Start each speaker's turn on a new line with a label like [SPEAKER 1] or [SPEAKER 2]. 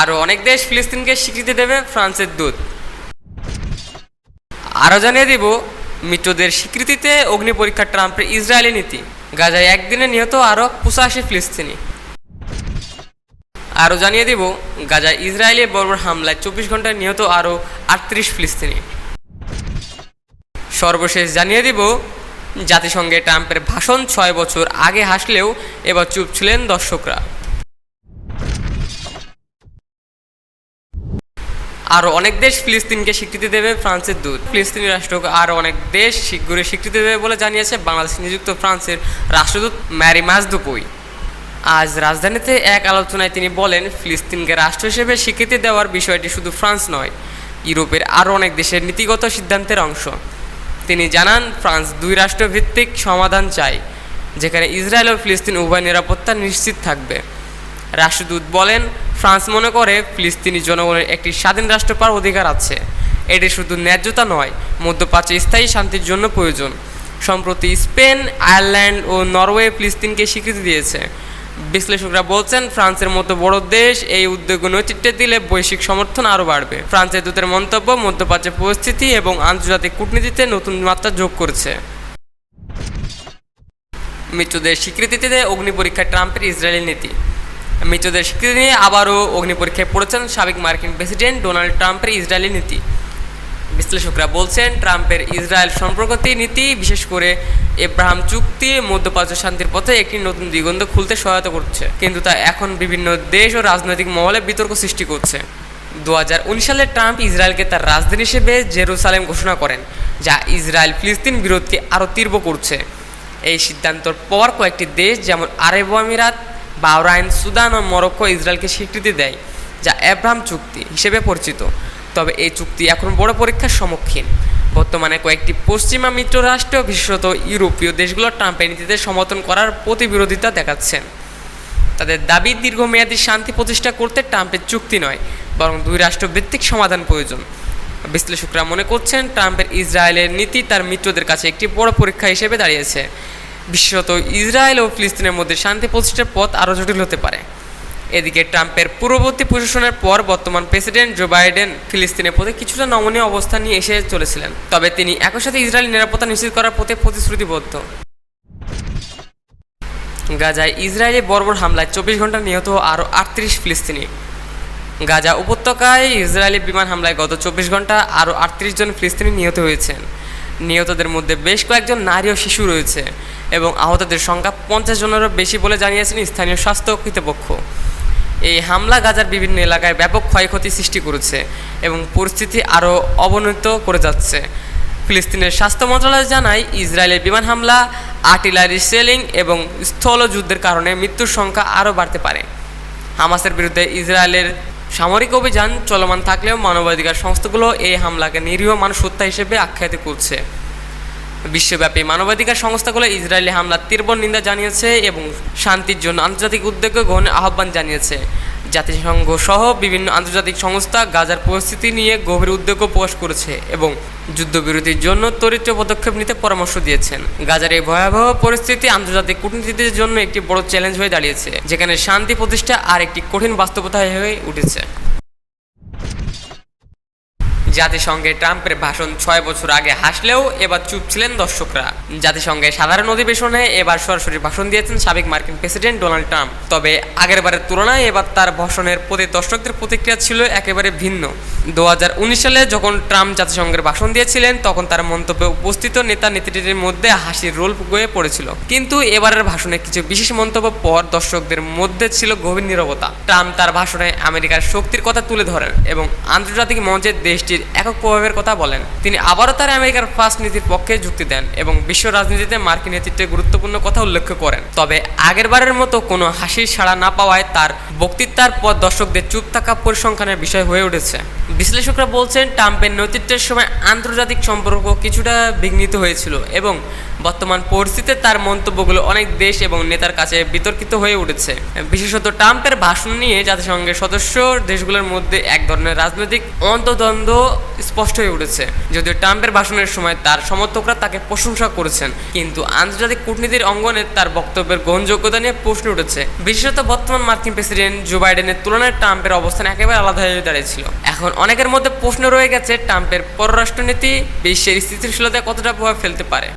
[SPEAKER 1] আরও অনেক দেশ ফিলিস্তিনকে স্বীকৃতি দেবে ফ্রান্সের দূত। আরও জানিয়ে দিব, মিত্রদের স্বীকৃতিতে অগ্নি পরীক্ষা ট্রাম্পের ইসরায়েলি নীতি। গাজায় একদিনে নিহত আরও পঁচাশি ফিলিস্তিনি। আরও জানিয়ে দিব, গাজায় ইসরায়েলি বর্বর হামলায় চব্বিশ ঘন্টায় নিহত আরও আটত্রিশ ফিলিস্তিনি। সর্বশেষ জানিয়ে দিব, জাতিসংঘে ট্রাম্পের ভাষণ ছয় বছর আগে হাসলেও এবার চুপ ছিলেন দর্শকরা। আরও অনেক দেশ ফিলিস্তিনকে স্বীকৃতি দেবে ফ্রান্সের দূত। ফিলিস্তিনি রাষ্ট্রকে আরও অনেক দেশ শীঘ্রই স্বীকৃতি দেবে বলে জানিয়েছে বাংলাদেশ নিযুক্ত ফ্রান্সের রাষ্ট্রদূত ম্যারি মাজদুপুই আজ রাজধানীতে এক আলোচনায় তিনি বলেন, ফিলিস্তিনকে রাষ্ট্র হিসেবে স্বীকৃতি দেওয়ার বিষয়টি শুধু ফ্রান্স নয়, ইউরোপের আরও অনেক দেশের নীতিগত সিদ্ধান্তের অংশ। তিনি জানান, ফ্রান্স দুই রাষ্ট্রভিত্তিক সমাধান চায়, যেখানে ইসরায়েল ও ফিলিস্তিন উভয় নিরাপত্তা নিশ্চিত থাকবে। রাষ্ট্রদূত বলেন, ফ্রান্স মনে করে ফিলিস্তিনি জনগণের একটি স্বাধীন রাষ্ট্র পাওয়ার অধিকার আছে। এটি শুধু ন্যায্যতা নয়, মধ্যপ্রাচ্যে স্থায়ী শান্তির জন্য প্রয়োজন। সম্প্রতি স্পেন, আয়ারল্যান্ড ও নরওয়ে ফিলিস্তিনকে স্বীকৃতি দিয়েছে। বিশ্লেষকরা বলছেন, ফ্রান্সের মতো বড় দেশ এই উদ্যোগ নেতৃত্ব দিলে বৈশ্বিক সমর্থন আরও বাড়বে। ফ্রান্সের দূতের মন্তব্য মধ্যপ্রাচ্যের পরিস্থিতি এবং আন্তর্জাতিক কূটনীতিতে নতুন মাত্রা যোগ করেছে। মৃত্যুদের স্বীকৃতিতে অগ্নি পরীক্ষা ট্রাম্পের ইসরায়েলি নীতি। মৃত্যুদের স্বীকৃতি নিয়ে আবারও অগ্নি পরীক্ষায় পড়েছেন সাবেক মার্কিন প্রেসিডেন্ট ডোনাল্ড ট্রাম্পের ইসরায়েলি নীতি। বিশ্লেষকরা বলছেন, ট্রাম্পের ইসরায়েল সম্পর্কতি নীতি, বিশেষ করে এব্রাহাম চুক্তি, মধ্যপ্রাচ্য শান্তির পথে একটি নতুন দিগন্ত খুলতে সহায়তা করছে। কিন্তু তা এখন বিভিন্ন দেশ ও রাজনৈতিক মহলে বিতর্ক সৃষ্টি করছে। দু হাজার উনিশ সালে ট্রাম্প ইসরায়েলকে তার রাজধানী হিসেবে জেরুসালেম ঘোষণা করেন, যা ইসরায়েল ফিলিস্তিন বিরোধকে আরও তীব্র করছে। এই সিদ্ধান্তর পর কয়েকটি দেশ, যেমন আরব আমিরাত বাহরাইন, সুদান ও মরক্কো ইসরায়েলকে স্বীকৃতি দেয়, যা অ্যাব্রাহাম চুক্তি হিসেবে পরিচিত। তবে এই চুক্তি এখন বড় পরীক্ষার সম্মুখীন। বর্তমানে কয়েকটি পশ্চিমা মিত্র রাষ্ট্র, বিশেষত ইউরোপীয় দেশগুলো ট্রাম্পের নীতিতে সমর্থন করার প্রতিবিরোধিতা দেখাচ্ছেন। তাদের দাবি, দীর্ঘমেয়াদী শান্তি প্রতিষ্ঠা করতে ট্রাম্পের চুক্তি নয়, বরং দুই রাষ্ট্রভিত্তিক সমাধান প্রয়োজন। বিশ্লেষকরা মনে করছেন, ট্রাম্পের ইসরায়েলের নীতি তার মিত্রদের কাছে একটি বড় পরীক্ষা হিসেবে দাঁড়িয়েছে। বিশেষত ইসরায়েল ও ফিলিস্তিনের মধ্যে শান্তি প্রতিষ্ঠার পথ আরও জটিল হতে পারে। এদিকে ট্রাম্পের পূর্ববর্তী প্রশাসনের পর বর্তমান প্রেসিডেন্ট জো বাইডেন ফিলিস্তিনের প্রতি কিছুটা নমনীয় অবস্থান নিয়ে এসে চলেছিলেন, তবে তিনি একই সাথে ইসরায়েলের নিরাপত্তা নিশ্চিত করার প্রতি প্রতিশ্রুতিবদ্ধ। গাজায় ইসরায়েলি বর্বর হামলায় চব্বিশ ঘণ্টা নিহত আরও আটত্রিশ ফিলিস্তিনি। গাজা উপত্যকায় ইসরায়েলি বিমান হামলায় গত চব্বিশ ঘণ্টা আরও আটত্রিশ জন ফিলিস্তিনি নিহত হয়েছেন। নিহতদের মধ্যে বেশ কয়েকজন নারী ও শিশু রয়েছে। এবং আহতদের সংখ্যা পঞ্চাশ জনেরও বেশি বলে জানিয়েছেন স্থানীয় স্বাস্থ্য কর্তৃপক্ষ। এই হামলা গাজার বিভিন্ন এলাকায় ব্যাপক ক্ষয়ক্ষতি সৃষ্টি করেছে এবং পরিস্থিতি আরও অবনত করে যাচ্ছে। ফিলিস্তিনের স্বাস্থ্য মন্ত্রণালয় জানায়, ইসরায়েলের বিমান হামলা, আর্টিলারি সেলিং এবং স্থল যুদ্ধের কারণে মৃত্যুর সংখ্যা আরও বাড়তে পারে। হামাসের বিরুদ্ধে ইসরায়েলের সামরিক অভিযান চলমান থাকলেও মানবাধিকার সংস্থাগুলো এই হামলাকে নিরীহ মানুষ হত্যা হিসেবে আখ্যায়িত করছে। বিশ্বব্যাপী মানবাধিকার সংস্থাগুলো ইসরায়েলি হামলার তীব্র নিন্দা জানিয়েছে এবং শান্তির জন্য আন্তর্জাতিক উদ্যোগ গ্রহণের আহ্বান জানিয়েছে। জাতিসংঘ সহ বিভিন্ন আন্তর্জাতিক সংস্থা গাজার পরিস্থিতি নিয়ে গভীর উদ্বেগ প্রকাশ করেছে এবং যুদ্ধবিরতির জন্য তরিত পদক্ষেপ নিতে পরামর্শ দিয়েছেন। গাজার এই ভয়াবহ পরিস্থিতি আন্তর্জাতিক কূটনীতির জন্য একটি বড় চ্যালেঞ্জ হয়ে দাঁড়িয়েছে, যেখানে শান্তি প্রতিষ্ঠা আর একটি কঠিন বাস্তবতা হয়ে উঠেছে। জাতিসংঘে ট্রাম্পের ভাষণ ছয় বছর আগে হাসলেও এবার চুপ ছিলেন দর্শকরা। জাতিসংঘে সাধারণ অধিবেশনে এবার সরাসরি ভাষণ দিয়েছেন সাবেক মার্কিন প্রেসিডেন্ট ডোনাল্ড ট্রাম্প। তবে আগের বারের তুলনায় এবার তার ভাষণের প্রতি দর্শকদের প্রতিক্রিয়া ছিল একেবারে ভিন্ন। দু হাজার উনিশ সালে যখন ট্রাম্প জাতিসংঘের ভাষণ দিয়েছিলেন, তখন তার মন্তব্যে উপস্থিত নেতা নেত্রীদের মধ্যে হাসির রোল গয়ে পড়েছিল। কিন্তু এবারের ভাষণে কিছু বিশেষ মন্তব্য পর দর্শকদের মধ্যে ছিল গভীর নীরবতা। ট্রাম্প তার ভাষণে আমেরিকার শক্তির কথা তুলে ধরেন এবং আন্তর্জাতিক মঞ্চে দেশটির একক প্রভাবের কথা বলেন। তিনি আবারও তার আমেরিকার ফার্স্ট নীতির পক্ষে যুক্তি দেন এবং বিশ্ব রাজনীতিতে মার্কিন নেতৃত্বে গুরুত্বপূর্ণ কথা উল্লেখ করেন। তবে আগেরবারের মতো কোনো হাসির সাড়া না পাওয়ায় তার বক্তৃতার পর দর্শকদের চুপ থাকা পরিসংখ্যানের বিষয় হয়ে উঠেছে। বিশ্লেষকরা বলছেন, ট্রাম্পের নেতৃত্বের সময় আন্তর্জাতিক সম্পর্ক কিছুটা বিঘ্নিত হয়েছিল এবং বর্তমান পরিস্থিতিতে তার মন্তব্যগুলো অনেক দেশ এবং নেতার কাছে বিতর্কিত হয়ে উঠেছে। বিশেষত ট্রাম্পের ভাষণ নিয়ে জাতিসংঘের সদস্য দেশগুলোর মধ্যে এক ধরনের রাজনৈতিক অন্তদ্বন্দ্ব স্পষ্ট হয়ে উঠেছে। যদিও ট্রাম্পের ভাষণের সময় তার সমর্থকরা তাকে প্রশংসা করেছেন, কিন্তু আন্তর্জাতিক কূটনীতির অঙ্গনে তার বক্তব্যের গ্রহণযোগ্যতা নিয়ে প্রশ্ন উঠেছে। বিশেষত বর্তমান মার্কিন প্রেসিডেন্ট জো বাইডেনের তুলনায় ট্রাম্পের অবস্থান একেবারে আলাদা হয়ে দাঁড়িয়েছিল। এখন অনেকের মধ্যে প্রশ্ন রয়ে গেছে, ট্রাম্পের পররাষ্ট্রনীতি বিশ্বের স্থিতিশীলতায় কতটা প্রভাব ফেলতে পারে।